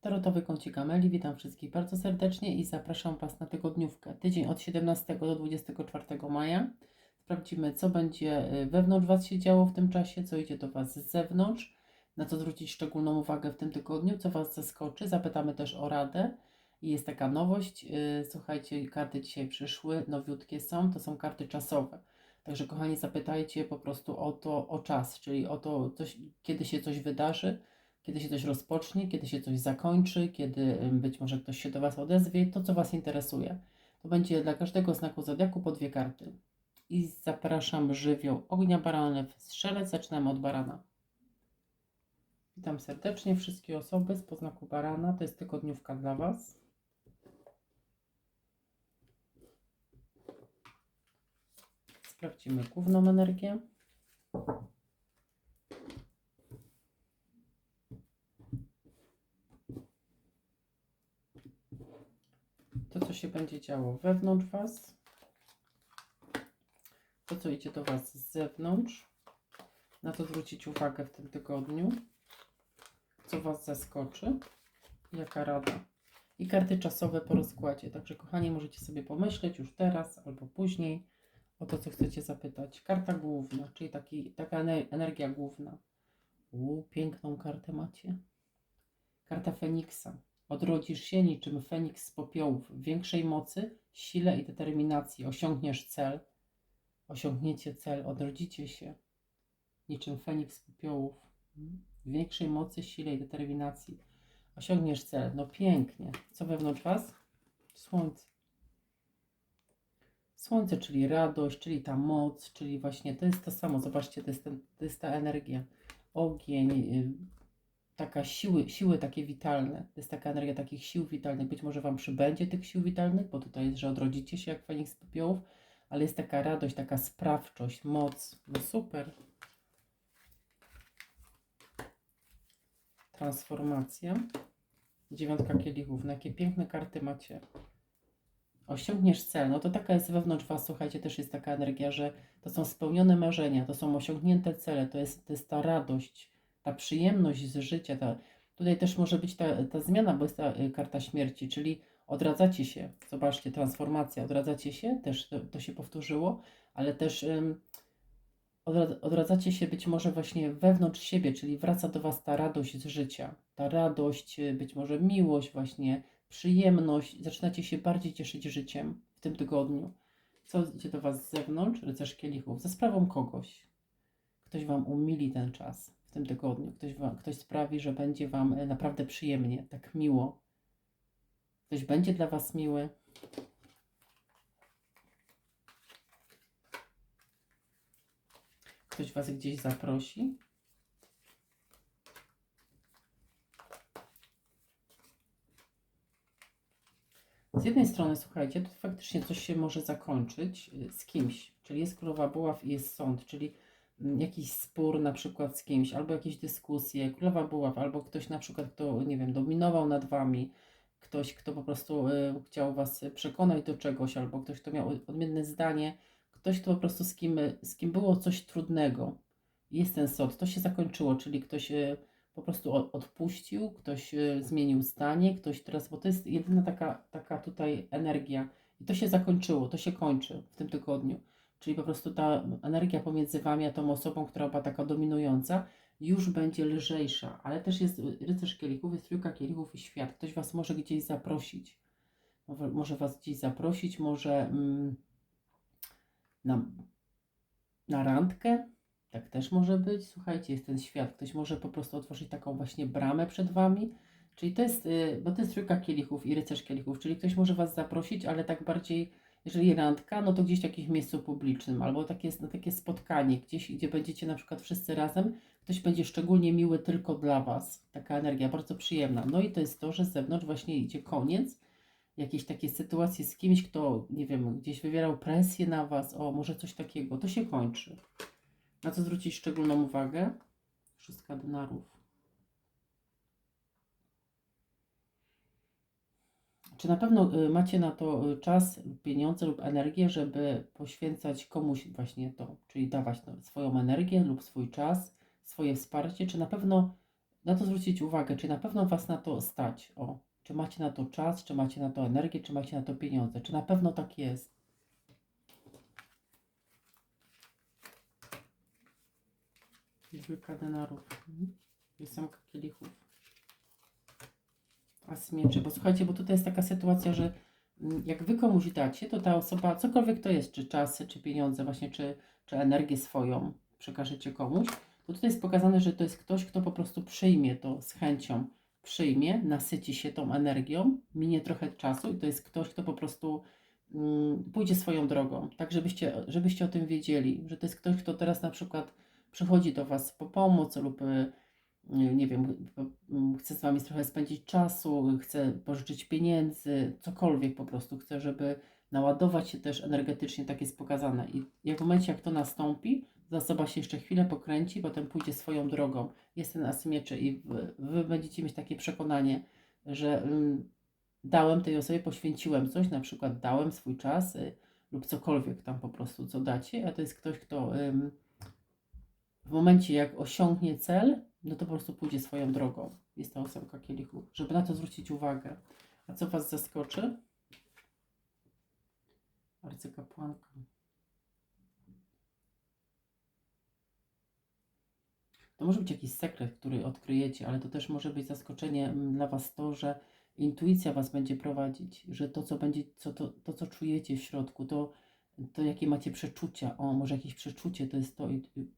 Tarotowy kącik Ameli. Witam wszystkich bardzo serdecznie i zapraszam Was na tygodniówkę. Tydzień od 17 do 24 maja. Sprawdzimy, co będzie y, wewnątrz Was się działo w tym czasie, co idzie do Was z zewnątrz, na co zwrócić szczególną uwagę w tym tygodniu, co Was zaskoczy. Zapytamy też o radę. I jest taka nowość. y, Słuchajcie, karty dzisiaj przyszły, nowiutkie są, to są karty czasowe. Także kochani, zapytajcie po prostu o to, o czas, czyli o to, coś, kiedy się coś wydarzy, kiedy się coś rozpocznie, kiedy się coś zakończy, kiedy być może ktoś się do Was odezwie, to co Was interesuje. To będzie dla każdego znaku zodiaku po dwie karty. I zapraszam żywioł ognia baranew, strzelec, zaczynamy od barana. Witam serdecznie wszystkie osoby z poznaku barana, to jest tygodniówka dla Was. Sprawdzimy główną energię. Się będzie działo wewnątrz Was. To, co idzie do Was z zewnątrz. Na to zwrócić uwagę w tym tygodniu. Co Was zaskoczy. Jaka rada. I karty czasowe po rozkładzie. Także, kochani, możecie sobie pomyśleć już teraz albo później o to, co chcecie zapytać. Karta główna, czyli taki, taka ener- energia główna. U, piękną kartę macie. Karta Feniksa. Odrodzisz się niczym Feniks z popiołów. W większej mocy, sile i determinacji osiągniesz cel. Osiągniecie cel, odrodzicie się niczym Feniks z popiołów. W większej mocy, sile i determinacji. Osiągniesz cel. No pięknie. Co wewnątrz Was? Słońce. Słońce, czyli radość, czyli ta moc, czyli właśnie to jest to samo. Zobaczcie, to jest, ten, to jest ta energia. Ogień, y, taka siły, siły takie witalne. To jest taka energia takich sił witalnych. Być może Wam przybędzie tych sił witalnych, bo tutaj jest, że odrodzicie się jak Feniks z popiołów, ale jest taka radość, taka sprawczość, moc. No super. Transformacja. Dziewiątka kielichów. No jakie piękne karty macie. Osiągniesz cel. No to taka jest wewnątrz Was, słuchajcie, też jest taka energia, że to są spełnione marzenia, to są osiągnięte cele, to jest, to jest ta radość, ta przyjemność z życia. Ta, tutaj też może być ta, ta zmiana, bo jest ta y, karta śmierci, czyli odradzacie się. Zobaczcie, transformacja, odradzacie się, też to, to się powtórzyło, ale też odra- odradzacie się być może właśnie wewnątrz siebie, czyli wraca do Was ta radość z życia, ta radość, y, być może miłość właśnie, przyjemność, zaczynacie się bardziej cieszyć życiem w tym tygodniu. Co idzie do Was z zewnątrz? Rycerz kielichów. Za sprawą kogoś. Ktoś Wam umili ten czas w tym tygodniu. Ktoś, wam, ktoś sprawi, że będzie Wam e, naprawdę przyjemnie, tak miło. Ktoś będzie dla Was miły. Ktoś Was gdzieś zaprosi. Z jednej strony, słuchajcie, to faktycznie coś się może zakończyć y, z kimś, czyli jest królowa buław i jest sąd, czyli jakiś spór na przykład z kimś, albo jakieś dyskusje, królowa buław, albo ktoś na przykład, kto, nie wiem, dominował nad wami, ktoś, kto po prostu y, chciał was przekonać do czegoś, albo ktoś, kto miał odmienne zdanie, ktoś, kto po prostu z kim, z kim było coś trudnego. Jest ten sąd, to się zakończyło, czyli ktoś y, po prostu odpuścił, ktoś y, zmienił zdanie, ktoś teraz, bo to jest jedyna taka, taka tutaj energia i to się zakończyło, to się kończy w tym tygodniu. Czyli po prostu ta energia pomiędzy wami a tą osobą, która była taka dominująca, już będzie lżejsza, ale też jest rycerz kielichów, jest trójka kielichów i świat. Ktoś was może gdzieś zaprosić. Może- Może was gdzieś zaprosić, może mm, na, na randkę, tak też może być. Słuchajcie, jest ten świat. Ktoś może po prostu otworzyć taką właśnie bramę przed wami. Czyli to jest, y, bo to jest trójka kielichów i rycerz kielichów, czyli ktoś może was zaprosić, ale tak bardziej, jeżeli randka, no to gdzieś w jakimś miejscu publicznym, albo takie, no, takie spotkanie, gdzieś, gdzie będziecie na przykład wszyscy razem, ktoś będzie szczególnie miły tylko dla was. Taka energia, bardzo przyjemna. No i to jest to, że z zewnątrz właśnie idzie koniec, jakieś takie sytuacje z kimś, kto, nie wiem, gdzieś wywierał presję na was, o, może coś takiego, to się kończy. Na co zwrócić szczególną uwagę? Szóstka denarów. Czy na pewno y, macie na to y, czas, pieniądze lub energię, żeby poświęcać komuś właśnie to, czyli dawać no, swoją energię lub swój czas, swoje wsparcie? Czy na pewno na to zwrócić uwagę, czy na pewno Was na to stać. O, czy macie na to czas, czy macie na to energię, czy macie na to pieniądze, czy na pewno tak jest. Dwójka denarów. Mhm. Ósemka kielichów. As mieczy. Bo słuchajcie, bo tutaj jest taka sytuacja, że mm, jak wy komuś dacie, to ta osoba, cokolwiek to jest, czy czasy, czy pieniądze, właśnie, czy, czy energię swoją przekażecie komuś, to tutaj jest pokazane, że to jest ktoś, kto po prostu przyjmie to z chęcią, przyjmie, nasyci się tą energią, minie trochę czasu i to jest ktoś, kto po prostu mm, pójdzie swoją drogą. Tak, żebyście, żebyście o tym wiedzieli, że to jest ktoś, kto teraz na przykład przychodzi do Was po pomoc lub y, nie wiem, mm, chce z Wami trochę spędzić czasu, chce pożyczyć pieniędzy, cokolwiek po prostu, chce, żeby naładować się też energetycznie, tak jest pokazane. I jak w momencie, jak to nastąpi, ta osoba się jeszcze chwilę pokręci, potem pójdzie swoją drogą. Jest ten as i wy, będziecie mieć takie przekonanie, że mm, dałem tej osobie, poświęciłem coś, na przykład dałem swój czas y, lub cokolwiek tam po prostu, co dacie, a to jest ktoś, kto w momencie, jak osiągnie cel, no to po prostu pójdzie swoją drogą. Jest ta ósemka kielichów, żeby na to zwrócić uwagę. A co Was zaskoczy? Arcykapłanka. To może być jakiś sekret, który odkryjecie, ale to też może być zaskoczenie mm, dla Was to, że intuicja Was będzie prowadzić, że to, co będzie, co, to, to, co czujecie w środku, to, to jakie macie przeczucia, o, może jakieś przeczucie, to jest to,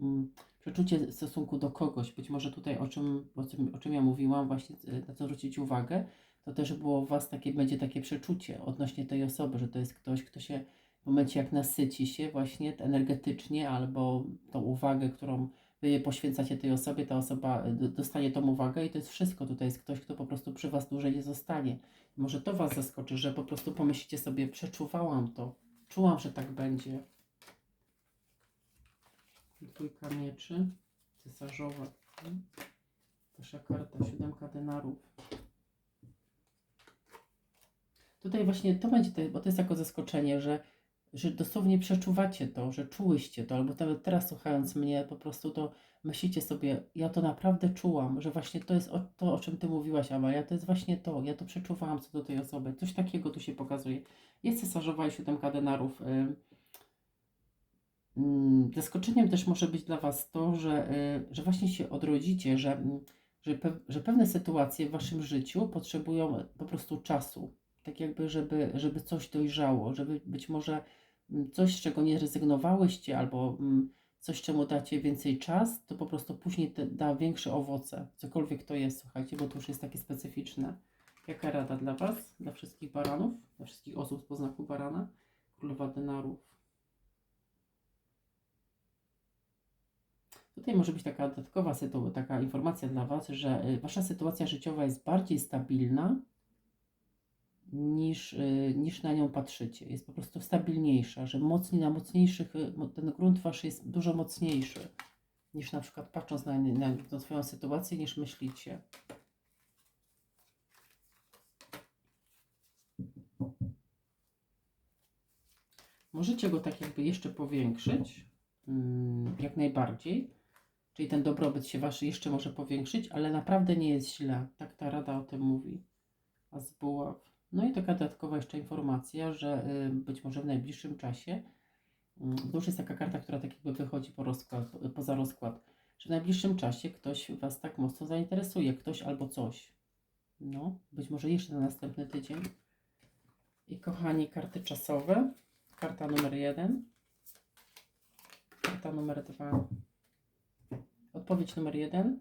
mm, przeczucie w stosunku do kogoś, być może tutaj o czym, o czym, o czym ja mówiłam, właśnie y, na co zwrócić uwagę, to też było w Was takie, będzie takie przeczucie odnośnie tej osoby, że to jest ktoś, kto się w momencie jak nasyci się właśnie energetycznie albo tą uwagę, którą Wy poświęcacie tej osobie, ta osoba d- dostanie tą uwagę i to jest wszystko. Tutaj jest ktoś, kto po prostu przy Was dłużej nie zostanie. Może to Was zaskoczy, że po prostu pomyślicie sobie, przeczuwałam to, czułam, że tak będzie. Dwójka mieczy, cesarzowa. Pierwsza karta, siódemka denarów. Tutaj właśnie to będzie, bo to jest jako zaskoczenie, że, że dosłownie przeczuwacie to, że czułyście to, albo nawet teraz słuchając mnie, po prostu to myślicie sobie, ja to naprawdę czułam, że właśnie to jest o, to, o czym Ty mówiłaś, Amalia, to jest właśnie to, ja to przeczuwałam co do tej osoby. Coś takiego tu się pokazuje. Jest cesarzowa i siódemka denarów. ym. Mm, Zaskoczeniem też może być dla Was to, że, y, że właśnie się odrodzicie, że, mm, że, że pewne sytuacje w Waszym życiu potrzebują po prostu czasu. Tak jakby, żeby, żeby coś dojrzało, żeby być może coś, z czego nie rezygnowałyście, albo mm, coś, czemu dacie więcej czas, to po prostu później da większe owoce. Cokolwiek to jest, słuchajcie, bo to już jest takie specyficzne. Jaka rada dla Was, dla wszystkich baranów, dla wszystkich osób z poznaku barana? Królowa denarów. Tutaj może być taka dodatkowa taka informacja dla Was, że y, Wasza sytuacja życiowa jest bardziej stabilna niż, y, niż na nią patrzycie. Jest po prostu stabilniejsza, że mocniej na mocniejszych, y, ten grunt Wasz jest dużo mocniejszy niż na przykład patrząc na, na tą swoją sytuację, niż myślicie. Możecie go tak jakby jeszcze powiększyć, mm, jak najbardziej. Czyli ten dobrobyt się wasz jeszcze może powiększyć, ale naprawdę nie jest źle. Tak ta rada o tym mówi. A z buław. No i taka dodatkowa jeszcze informacja, że y, być może w najbliższym czasie, mm, to już jest taka karta, która tak jakby wychodzi po rozkład, poza rozkład, że w najbliższym czasie ktoś was tak mocno zainteresuje, ktoś albo coś. No, być może jeszcze na następny tydzień. I kochani, karty czasowe. Karta numer jeden. Karta numer dwa. Odpowiedź numer jeden.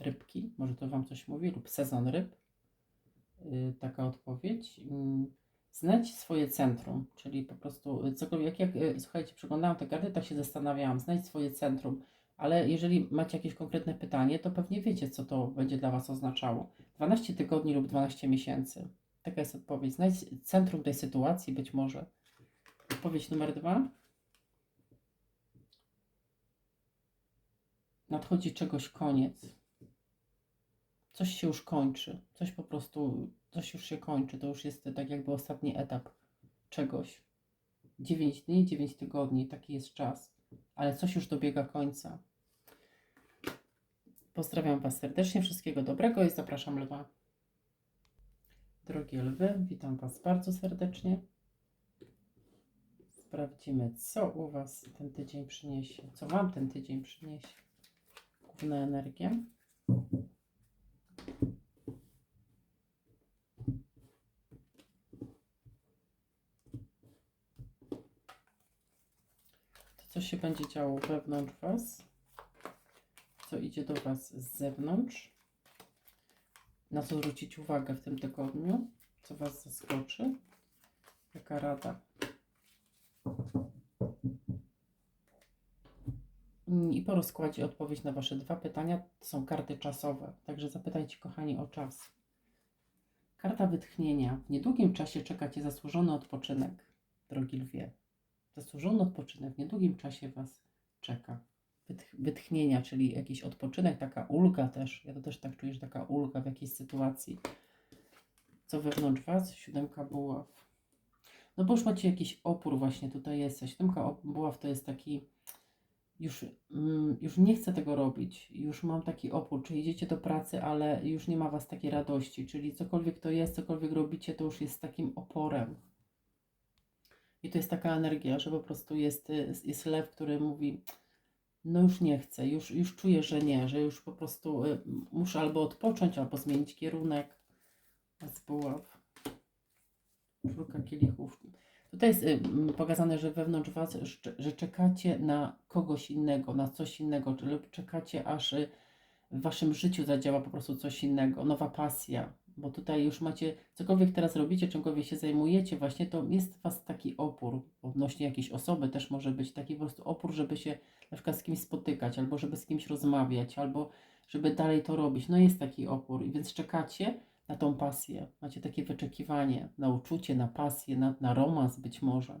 Rybki. Może to Wam coś mówi, lub sezon ryb. Yy, taka odpowiedź. Yy, znajdź swoje centrum, czyli po prostu cokolwiek. Jak, jak słuchajcie, przeglądałam te karty, tak się zastanawiałam. Znajdź swoje centrum. Ale jeżeli macie jakieś konkretne pytanie, to pewnie wiecie, co to będzie dla Was oznaczało. 12 tygodni lub 12 miesięcy. Taka jest odpowiedź. Znajdź centrum tej sytuacji, być może. Odpowiedź numer dwa. Nadchodzi czegoś koniec. Coś się już kończy. Coś po prostu, coś już się kończy. To już jest tak jakby ostatni etap czegoś. 9 dni, 9 tygodni, taki jest czas. Ale coś już dobiega końca. Pozdrawiam Was serdecznie, wszystkiego dobrego i zapraszam lwa. Drogie lwy, witam Was bardzo serdecznie. Sprawdzimy, co u Was ten tydzień przyniesie, co Wam ten tydzień przyniesie. Główna energia. To, co się będzie działo wewnątrz Was, co idzie do Was z zewnątrz, na co zwrócić uwagę w tym tygodniu, co Was zaskoczy, jaka rada. I po rozkładzie odpowiedź na Wasze dwa pytania to są karty czasowe, także zapytajcie, kochani, o czas. Karta wytchnienia. W niedługim czasie czeka Cię zasłużony odpoczynek, drogi lwie. Zasłużony odpoczynek w niedługim czasie Was czeka. Wytch wytchnienia, czyli jakiś odpoczynek, taka ulga też. Ja to też tak czuję, że taka ulga w jakiejś sytuacji. Co wewnątrz Was? Siódemka buław. No bo już macie jakiś opór właśnie, tutaj jest. Siódemka buław to jest taki już, mm, już nie chcę tego robić, już mam taki opór, czy idziecie do pracy, ale już nie ma Was takiej radości, czyli cokolwiek to jest, cokolwiek robicie, to już jest takim oporem. I to jest taka energia, że po prostu jest, jest lew, który mówi, no już nie chcę, już, już czuję, że nie, że już po prostu y, muszę albo odpocząć, albo zmienić kierunek. Z buław. Czwórka kielichów. Tutaj jest y, pokazane, że wewnątrz Was, że- że czekacie na kogoś innego, na coś innego, czy lub czekacie, aż y, w Waszym życiu zadziała po prostu coś innego, nowa pasja, bo tutaj już macie, cokolwiek teraz robicie, czymkolwiek się zajmujecie, właśnie to jest Was taki opór odnośnie jakiejś osoby, też może być taki po prostu opór, żeby się na przykład z kimś spotykać, albo żeby z kimś rozmawiać, albo żeby dalej to robić. No jest taki opór, i więc czekacie na tą pasję. Macie takie wyczekiwanie na uczucie, na pasję, na, na romans być może.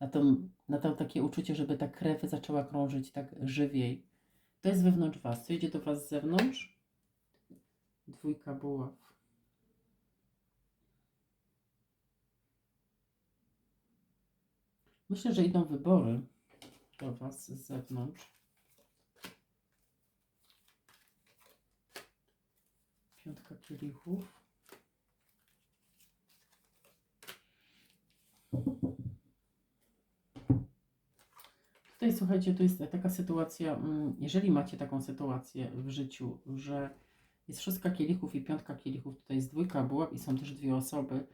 Na to, na to takie uczucie, żeby ta krew zaczęła krążyć tak żywiej. To jest wewnątrz Was. Co idzie do Was z zewnątrz? Dwójka buław. Myślę, że idą wybory do Was z zewnątrz. Piątka kielichów. Tutaj słuchajcie, to jest taka sytuacja, mm, jeżeli macie taką sytuację w życiu, że jest szóstka kielichów i piątka kielichów, tutaj jest dwójka buław i są też dwie osoby.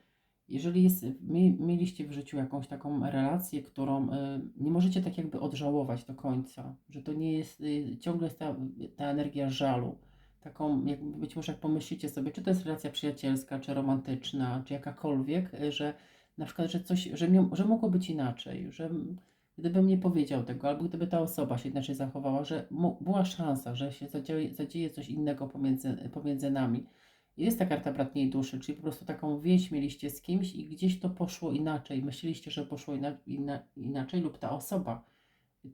Jeżeli jest, mie- mieliście w życiu jakąś taką relację, którą y, nie możecie tak jakby odżałować do końca, że to nie jest, y, ciągle jest ta, ta energia żalu, taką, jak być może jak pomyślicie sobie, czy to jest relacja przyjacielska, czy romantyczna, czy jakakolwiek, y, że na przykład, że coś, że, mio- że mogło być inaczej, że gdybym nie powiedział tego, albo gdyby ta osoba się inaczej zachowała, że była szansa, że się zadzieje, zadzieje coś innego pomiędzy, pomiędzy nami. Jest ta karta bratniej duszy, czyli po prostu taką więź mieliście z kimś i gdzieś to poszło inaczej. Myśleliście, że poszło ina, ina, inaczej, lub ta osoba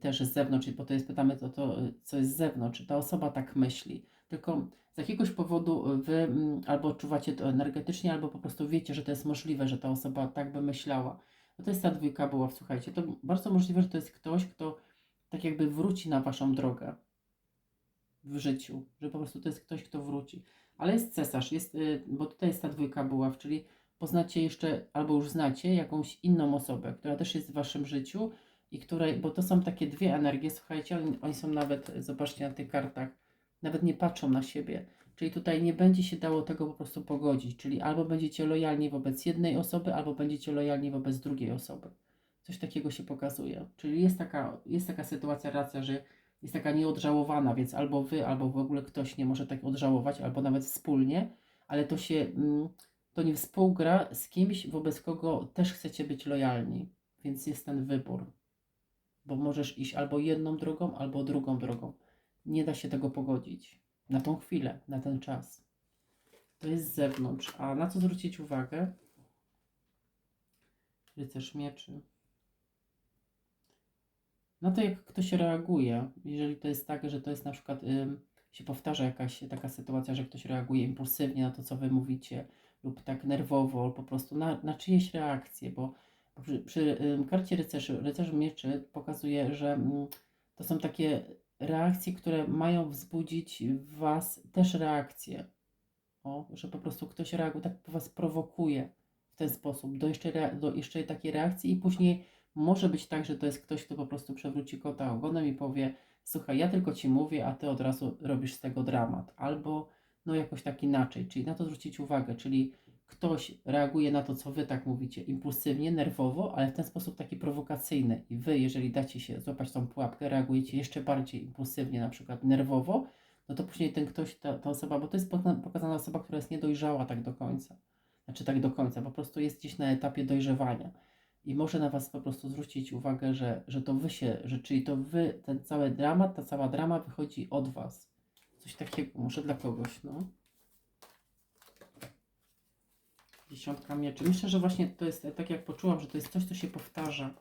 też z zewnątrz, bo to jest pytamy to, co jest z zewnątrz, czy ta osoba tak myśli. Tylko z jakiegoś powodu wy mm, albo odczuwacie to energetycznie, albo po prostu wiecie, że to jest możliwe, że ta osoba tak by myślała. No to jest ta dwójka była, słuchajcie, to bardzo możliwe, że to jest ktoś, kto tak jakby wróci na waszą drogę w życiu, że po prostu to jest ktoś, kto wróci. Ale jest cesarz, jest, y, bo tutaj jest ta dwójka buław, czyli poznacie jeszcze, albo już znacie jakąś inną osobę, która też jest w waszym życiu i której, bo to są takie dwie energie, słuchajcie, oni, oni są nawet, zobaczcie na tych kartach, nawet nie patrzą na siebie. Czyli tutaj nie będzie się dało tego po prostu pogodzić, czyli albo będziecie lojalni wobec jednej osoby, albo będziecie lojalni wobec drugiej osoby. Coś takiego się pokazuje. Czyli jest taka, jest taka sytuacja, racja, że jest taka nieodżałowana, więc albo wy, albo w ogóle ktoś nie może tak odżałować, albo nawet wspólnie, ale to się, mm, to nie współgra z kimś, wobec kogo też chcecie być lojalni, więc jest ten wybór, bo możesz iść albo jedną drogą, albo drugą drogą. Nie da się tego pogodzić na tą chwilę, na ten czas. To jest z zewnątrz. A na co zwrócić uwagę? Rycerz mieczy. Na to, jak ktoś reaguje. Jeżeli to jest tak, że to jest na przykład, ym, się powtarza jakaś taka sytuacja, że ktoś reaguje impulsywnie na to, co wy mówicie, lub tak nerwowo, po prostu na, na czyjeś reakcje, bo przy, przy ym, karcie rycerzy, rycerz mieczy pokazuje, że mm, to są takie reakcje, które mają wzbudzić w Was też reakcje. O, że po prostu ktoś reaguje, tak Was prowokuje w ten sposób do jeszcze, do jeszcze takiej reakcji i później może być tak, że to jest ktoś, kto po prostu przewróci kota ogonem i powie słuchaj, ja tylko Ci mówię, a Ty od razu robisz z tego dramat. Albo no jakoś tak inaczej, czyli na to zwrócić uwagę, czyli ktoś reaguje na to, co Wy tak mówicie, impulsywnie, nerwowo, ale w ten sposób taki prowokacyjny. I Wy, jeżeli dacie się złapać tą pułapkę, reagujecie jeszcze bardziej impulsywnie, na przykład nerwowo, no to później ten ktoś, ta, ta osoba, bo to jest poka- pokazana osoba, która jest niedojrzała tak do końca, znaczy tak do końca, po prostu jest gdzieś na etapie dojrzewania i może na Was po prostu zwrócić uwagę, że, że to Wy się, że czyli to Wy, ten cały dramat, ta cała drama wychodzi od Was. Coś takiego, może dla kogoś, no. Dziesiątka mieczy. Myślę, że właśnie to jest, tak jak poczułam, że to jest coś, co się powtarza.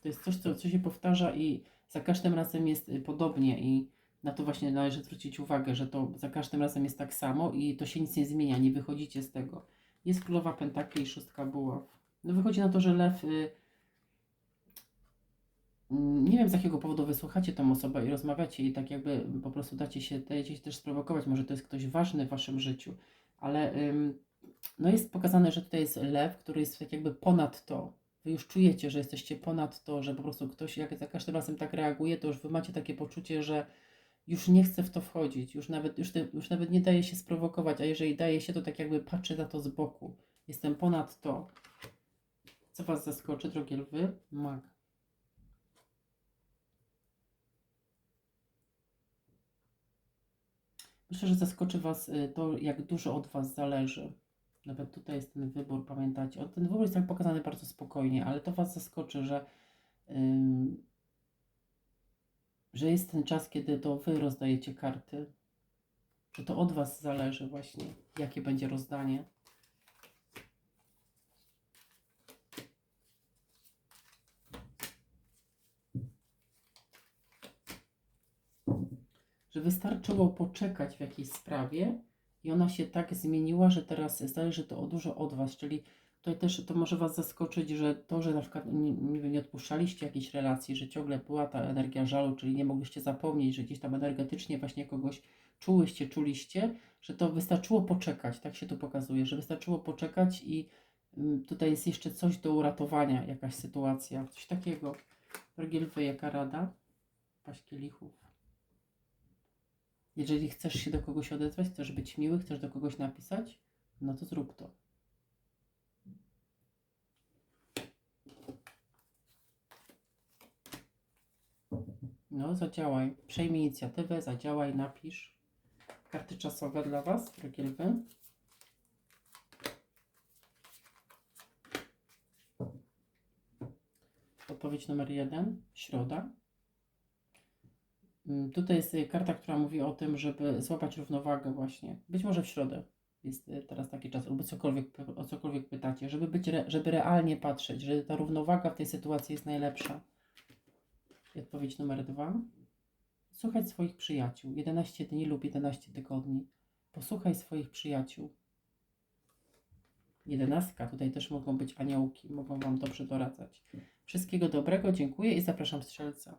To jest coś, co, co się powtarza i za każdym razem jest y, podobnie i na to właśnie należy zwrócić uwagę, że to za każdym razem jest tak samo i to się nic nie zmienia, nie wychodzicie z tego. Jest królowa pentakli i szóstka buław. No wychodzi na to, że lew... Y, mm, nie wiem z jakiego powodu wysłuchacie tą osobę i rozmawiacie i tak jakby po prostu dacie się, dajecie się też sprowokować, może to jest ktoś ważny w waszym życiu, ale ym, no jest pokazane, że tutaj jest lew, który jest tak jakby ponad to. Wy już czujecie, że jesteście ponad to, że po prostu ktoś jak za każdym razem tak reaguje, to już wy macie takie poczucie, że już nie chce w to wchodzić, już nawet, już, już nawet nie daje się sprowokować, a jeżeli daje się, to tak jakby patrzy na to z boku. Jestem ponad to. Co was zaskoczy, drogie lwy? Mag. Myślę, że zaskoczy Was y, to, jak dużo od Was zależy. Nawet tutaj jest ten wybór, pamiętacie. Ten wybór jest tak pokazany bardzo spokojnie, ale to Was zaskoczy, że, ym, że jest ten czas, kiedy to Wy rozdajecie karty. Że to od Was zależy właśnie, jakie będzie rozdanie. że wystarczyło poczekać w jakiejś sprawie i ona się tak zmieniła, że teraz zależy to dużo od Was, czyli tutaj też to może Was zaskoczyć, że to, że na przykład nie, nie, odpuszczaliście jakiejś relacji, że ciągle była ta energia żalu, czyli nie mogliście zapomnieć, że gdzieś tam energetycznie właśnie kogoś czułyście, czuliście, że to wystarczyło poczekać, tak się tu pokazuje, że wystarczyło poczekać i mm, tutaj jest jeszcze coś do uratowania, jakaś sytuacja, coś takiego. Drogie lwy, jaka rada? Paść kielichów. Jeżeli chcesz się do kogoś odezwać, chcesz być miły, chcesz do kogoś napisać, no to zrób to. No, zadziałaj. Przejmij inicjatywę, zadziałaj, napisz. Karty czasowe dla Was, drogie lwy. Odpowiedź numer jeden, środa. Mm, Tutaj jest y, karta, która mówi o tym, żeby złapać równowagę właśnie. Być może w środę jest y, teraz taki czas, albo cokolwiek, o cokolwiek pytacie, żeby być, re, żeby realnie patrzeć, że ta równowaga w tej sytuacji jest najlepsza. I odpowiedź numer dwa. Słuchać swoich przyjaciół. 11 dni lub 11 tygodni. Posłuchaj swoich przyjaciół. Jedenastka, tutaj też mogą być aniołki, mogą Wam dobrze doradzać. Wszystkiego dobrego, dziękuję i zapraszam strzelca.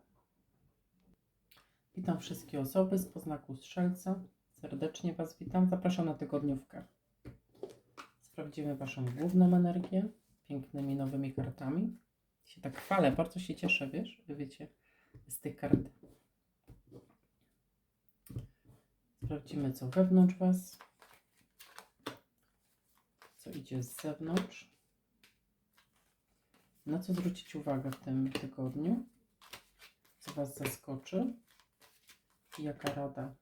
Witam wszystkie osoby z poznaku strzelca. Serdecznie Was witam. Zapraszam na tygodniówkę. Sprawdzimy Waszą główną energię pięknymi nowymi kartami. Się tak chwalę, bardzo się cieszę, wiesz, wiecie, z tych kart. Sprawdzimy, co wewnątrz Was, co idzie z zewnątrz. Na co zwrócić uwagę w tym tygodniu? Co Was zaskoczy? I Jaka rada?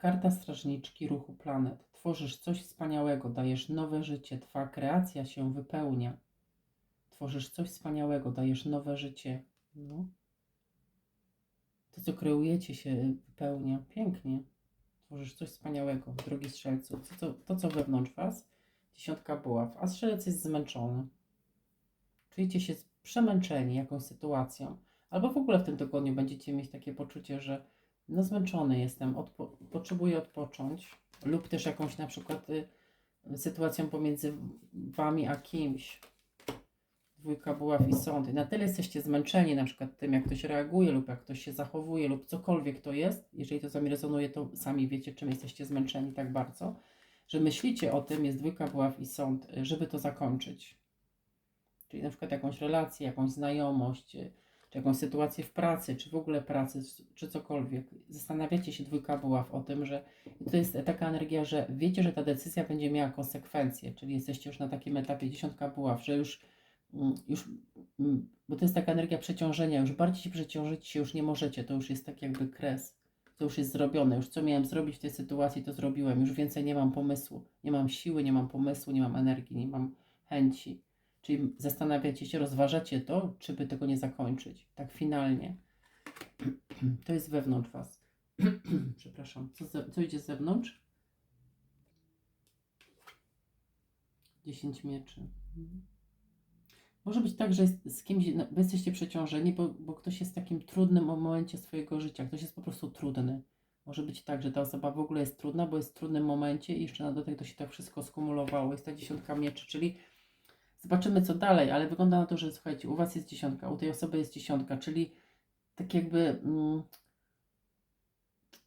Karta strażniczki ruchu planet. Tworzysz coś wspaniałego, dajesz nowe życie, twoja kreacja się wypełnia. Tworzysz coś wspaniałego, dajesz nowe życie. No. To, co kreujecie, się wypełnia. Pięknie. Tworzysz coś wspaniałego, drogi strzelcu. To, co, to, co wewnątrz was, dziesiątka buław, a strzelec jest zmęczony. Czujecie się przemęczeni jakąś sytuacją, albo w ogóle w tym tygodniu będziecie mieć takie poczucie, że no zmęczony jestem, odpo- potrzebuję odpocząć, lub też jakąś na przykład y, sytuacją pomiędzy Wami a kimś. Dwójka buław i sąd. I na tyle jesteście zmęczeni na przykład tym, jak ktoś reaguje lub jak ktoś się zachowuje lub cokolwiek to jest. Jeżeli to z Wami rezonuje, to sami wiecie, czym jesteście zmęczeni tak bardzo, że myślicie o tym, jest dwójka buław i sąd, żeby to zakończyć. Czyli na przykład jakąś relację, jakąś znajomość, y, czy jakąś sytuację w pracy, czy w ogóle pracy, czy cokolwiek. Zastanawiacie się dwójka buław o tym, że to jest taka energia, że wiecie, że ta decyzja będzie miała konsekwencje, czyli jesteście już na takim etapie dziesiątka buław, że już, mm, już mm, bo to jest taka energia przeciążenia, już bardziej się przeciążyć się już nie możecie, to już jest tak jakby kres, to już jest zrobione, już co miałem zrobić w tej sytuacji, to zrobiłem, już więcej nie mam pomysłu, nie mam siły, nie mam pomysłu, nie mam energii, nie mam chęci. Czyli zastanawiacie się, rozważacie to, czy by tego nie zakończyć. Tak finalnie. To jest wewnątrz Was. Przepraszam. Co, ze, co idzie z zewnątrz? 10 mieczy. Mhm. Może być tak, że z kimś, no, wy jesteście przeciążeni, bo, bo ktoś jest w takim trudnym momencie swojego życia. Ktoś jest po prostu trudny. Może być tak, że ta osoba w ogóle jest trudna, bo jest w trudnym momencie i jeszcze na dodatek to się tak wszystko skumulowało. Jest ta dziesiątka mieczy, czyli Zobaczymy co dalej, ale wygląda na to, że słuchajcie, u Was jest dziesiątka, u tej osoby jest dziesiątka, czyli tak jakby mm,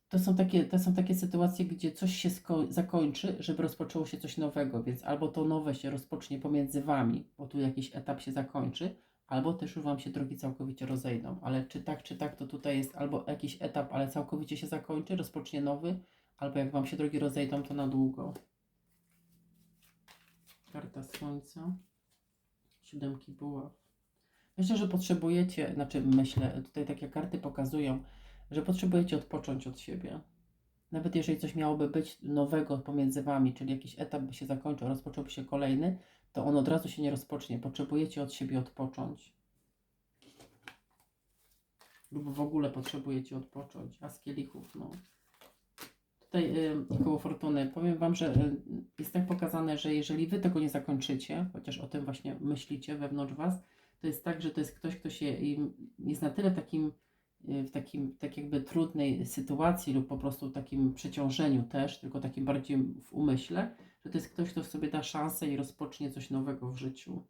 to, są takie, to są takie sytuacje, gdzie coś się zakończy, żeby rozpoczęło się coś nowego, więc albo to nowe się rozpocznie pomiędzy Wami, bo tu jakiś etap się zakończy, albo też już Wam się drogi całkowicie rozejdą. Ale czy tak, czy tak, to tutaj jest albo jakiś etap, ale całkowicie się zakończy, rozpocznie nowy, albo jak Wam się drogi rozejdą, to na długo. Karta Słońca siódemki buław. Myślę, że potrzebujecie, znaczy myślę, tutaj takie karty pokazują, że potrzebujecie odpocząć od siebie. Nawet jeżeli coś miałoby być nowego pomiędzy wami, czyli jakiś etap by się zakończył, rozpocząłby się kolejny, to on od razu się nie rozpocznie. Potrzebujecie od siebie odpocząć. Lub w ogóle potrzebujecie odpocząć. A z kielichów, no tutaj y, koło fortuny, powiem Wam, że y, jest tak pokazane, że jeżeli Wy tego nie zakończycie, chociaż o tym właśnie myślicie wewnątrz Was, to jest tak, że to jest ktoś, kto się jest na tyle takim, y, w takim tak jakby trudnej sytuacji lub po prostu takim przeciążeniu też, tylko takim bardziej w umyśle, że to jest ktoś, kto sobie da szansę i rozpocznie coś nowego w życiu.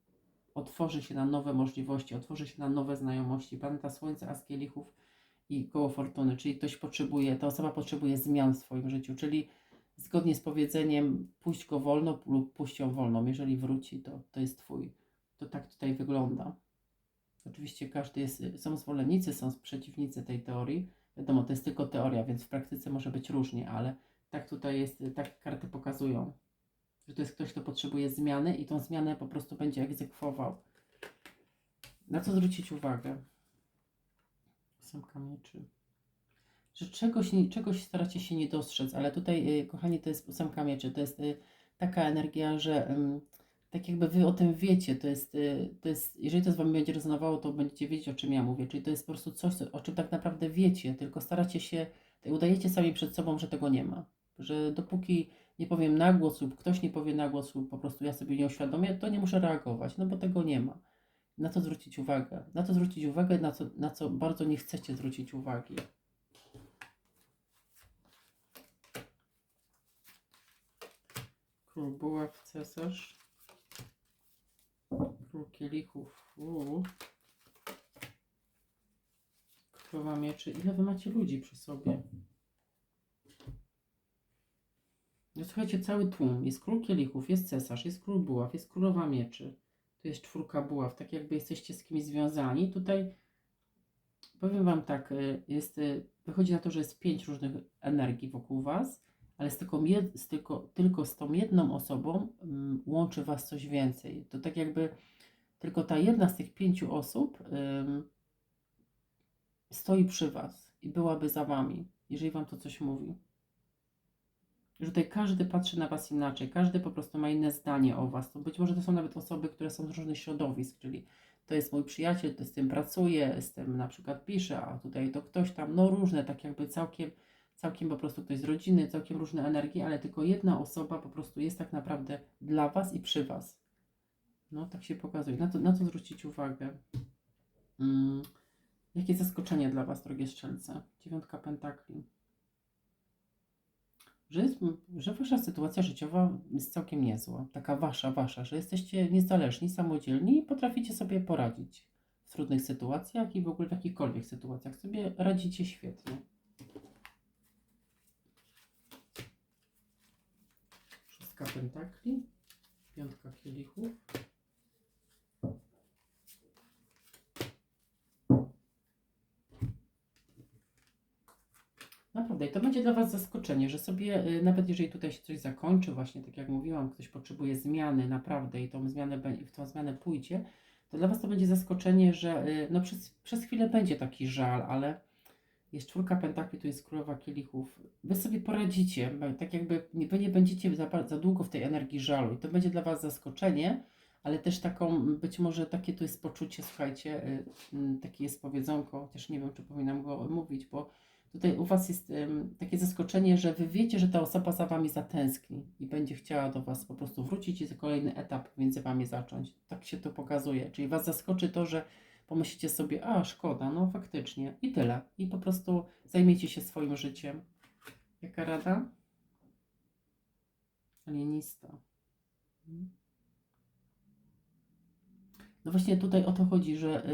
Otworzy się na nowe możliwości, otworzy się na nowe znajomości. Planeta Słońca, a z kielichów i koło fortuny, czyli ktoś potrzebuje, ta osoba potrzebuje zmian w swoim życiu, czyli zgodnie z powiedzeniem pójść go wolno lub puść ją wolną, jeżeli wróci, to, to jest Twój. To tak tutaj wygląda. Oczywiście każdy jest, są zwolennicy, są przeciwnicy tej teorii. Wiadomo, to jest tylko teoria, więc w praktyce może być różnie, ale tak tutaj jest, tak karty pokazują, że to jest ktoś, kto potrzebuje zmiany i tą zmianę po prostu będzie egzekwował. Na co zwrócić uwagę? Ósemka mieczy. Że czegoś, czegoś staracie się nie dostrzec, ale tutaj, y, kochani, to jest ósemka mieczy. To jest y, taka energia, że tak jakby wy o tym wiecie, to jest, y, to jest, jeżeli to z wami będzie rezonowało, to będziecie wiedzieć, o czym ja mówię. Czyli to jest po prostu coś, o czym tak naprawdę wiecie, tylko staracie się, udajecie sami przed sobą, że tego nie ma. Że dopóki nie powiem na głos lub ktoś nie powie na głos lub po prostu ja sobie nie uświadomię, to nie muszę reagować, no bo tego nie ma na to zwrócić uwagę. Na to zwrócić uwagę, na co, na co bardzo nie chcecie zwrócić uwagi. Król buław, cesarz. Król kielichów. Królowa mieczy. Ile wy macie ludzi przy sobie? No słuchajcie, cały tłum. Jest król kielichów, jest cesarz, jest król buław, jest królowa mieczy. Tu jest czwórka buław, tak jakby jesteście z kimś związani. Tutaj powiem Wam tak, y, jest, y, wychodzi na to, że jest pięć różnych energii wokół Was, ale z tylko, z tylko, tylko z tą jedną osobą um, łączy Was coś więcej. To tak jakby tylko ta jedna z tych pięciu osób stoi przy Was i byłaby za Wami, jeżeli Wam to coś mówi że tutaj każdy patrzy na Was inaczej, każdy po prostu ma inne zdanie o Was. To być może to są nawet osoby, które są z różnych środowisk, czyli to jest mój przyjaciel, to z tym pracuję, z tym na przykład piszę, a tutaj to ktoś tam, no różne, tak jakby całkiem, całkiem po prostu ktoś z rodziny, całkiem różne energie, ale tylko jedna osoba po prostu jest tak naprawdę dla Was i przy Was. No, tak się pokazuje. Na to, na to zwrócić uwagę. Hmm. Jakie zaskoczenie dla Was, drogie strzelce? Dziewiątka pentakli że, jest, że wasza sytuacja życiowa jest całkiem niezła. Taka wasza, wasza, że jesteście niezależni, samodzielni i potraficie sobie poradzić w trudnych sytuacjach i w ogóle w jakichkolwiek sytuacjach sobie radzicie świetnie. Szóstka pentakli, piątka kielichów. I to będzie dla Was zaskoczenie, że sobie, y, nawet jeżeli tutaj się coś zakończy, właśnie tak jak mówiłam, ktoś potrzebuje zmiany naprawdę i tą zmianę, w tą zmianę pójdzie, to dla Was to będzie zaskoczenie, że y, no przez, przez chwilę będzie taki żal, ale jest czwórka pentakli, tu jest królowa kielichów. Wy sobie poradzicie, tak jakby Wy nie będziecie za, za długo w tej energii żalu i to będzie dla Was zaskoczenie, ale też taką, być może takie to jest poczucie, słuchajcie, y, takie jest powiedzonko, chociaż nie wiem, czy powinnam go mówić, bo tutaj u Was jest em, takie zaskoczenie, że Wy wiecie, że ta osoba za Wami zatęskni i będzie chciała do Was po prostu wrócić i kolejny etap między Wami zacząć. Tak się to pokazuje. Czyli Was zaskoczy to, że pomyślicie sobie, a szkoda, no faktycznie i tyle. I po prostu zajmiecie się swoim życiem. Jaka rada? Alienista. Mhm. No właśnie tutaj o to chodzi, że,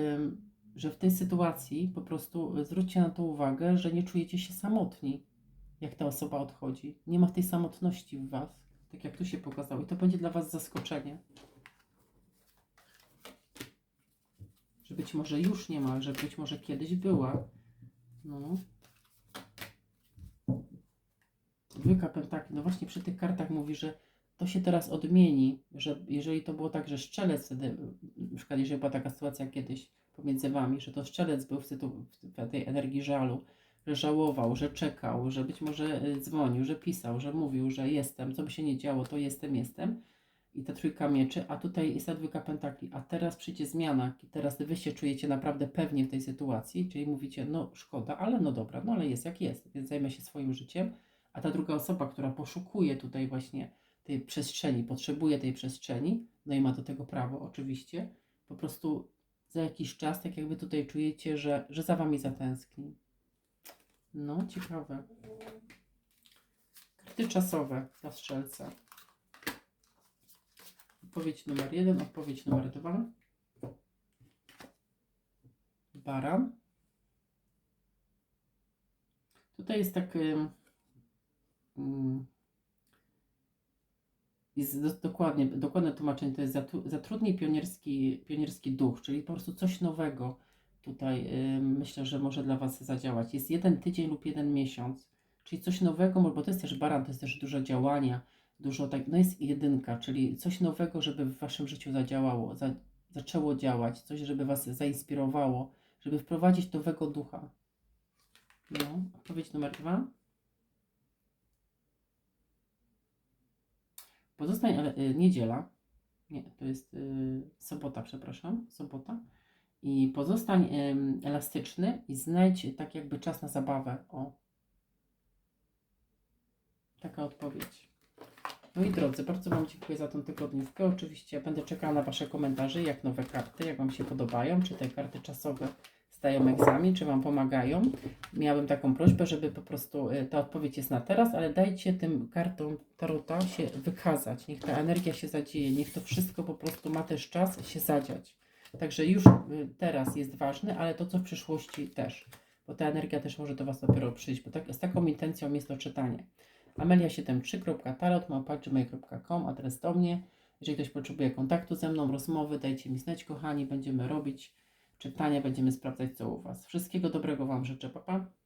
że w tej sytuacji po prostu y, zwróćcie na to uwagę, że nie czujecie się samotni, jak ta osoba odchodzi. Nie ma tej samotności w Was, tak jak tu się pokazało. I to będzie dla Was zaskoczenie. Że być może już nie ma, że być może kiedyś była. No. Dwójka pentakli. No właśnie przy tych kartach mówi, że to się teraz odmieni, że jeżeli to było tak, że szczelec wtedy, na przykład jeżeli była taka sytuacja kiedyś pomiędzy wami, że to szczelec był w, sytu, w tej energii żalu, że żałował, że czekał, że być może y, dzwonił, że pisał, że mówił, że jestem, co by się nie działo, to jestem, jestem. I ta trójka mieczy, a tutaj jest ta dwójka pentakli, a teraz przyjdzie zmiana, i teraz wy się czujecie naprawdę pewnie w tej sytuacji, czyli mówicie, no szkoda, ale no dobra, no ale jest jak jest, więc zajmę się swoim życiem, a ta druga osoba, która poszukuje tutaj właśnie tej przestrzeni, potrzebuje tej przestrzeni, no i ma do tego prawo oczywiście, po prostu za jakiś czas, tak jakby tutaj czujecie, że, że za wami zatęskni. No, ciekawe. Karty czasowe dla strzelca. Odpowiedź numer jeden, odpowiedź numer dwa. Baran. Tutaj jest tak. ym, jest do, dokładnie, dokładne tłumaczenie to jest zatru, zatrudnij pionierski, pionierski duch, czyli po prostu coś nowego tutaj y, myślę, że może dla Was zadziałać. Jest jeden tydzień lub jeden miesiąc, czyli coś nowego, bo to jest też baran, to jest też dużo działania, dużo tak, no jest jedynka, czyli coś nowego, żeby w Waszym życiu zadziałało, za, zaczęło działać, coś, żeby Was zainspirowało, żeby wprowadzić nowego ducha. No, odpowiedź numer dwa. Pozostań, ale y, niedziela. Nie, to jest y, sobota, przepraszam, sobota. I pozostań ym, elastyczny i znajdź tak jakby czas na zabawę. O. Taka odpowiedź. No i drodzy, bardzo Wam dziękuję za tą tygodniówkę. Oczywiście będę czekała na Wasze komentarze, jak nowe karty, jak Wam się podobają, czy te karty czasowe zdają egzamin, czy Wam pomagają. Miałabym taką prośbę, żeby po prostu y, ta odpowiedź jest na teraz, ale dajcie tym kartom tarota się wykazać. Niech ta energia się zadzieje, niech to wszystko po prostu ma też czas się zadziać. Także już y, teraz jest ważne, ale to co w przyszłości też, bo ta energia też może do Was dopiero przyjść, bo tak, z taką intencją jest to czytanie. amelia73.tarot.gmail.com adres do mnie. Jeżeli ktoś potrzebuje kontaktu ze mną, rozmowy, dajcie mi znać, kochani, będziemy robić czytania, będziemy sprawdzać co u Was. Wszystkiego dobrego Wam życzę, papa. Pa.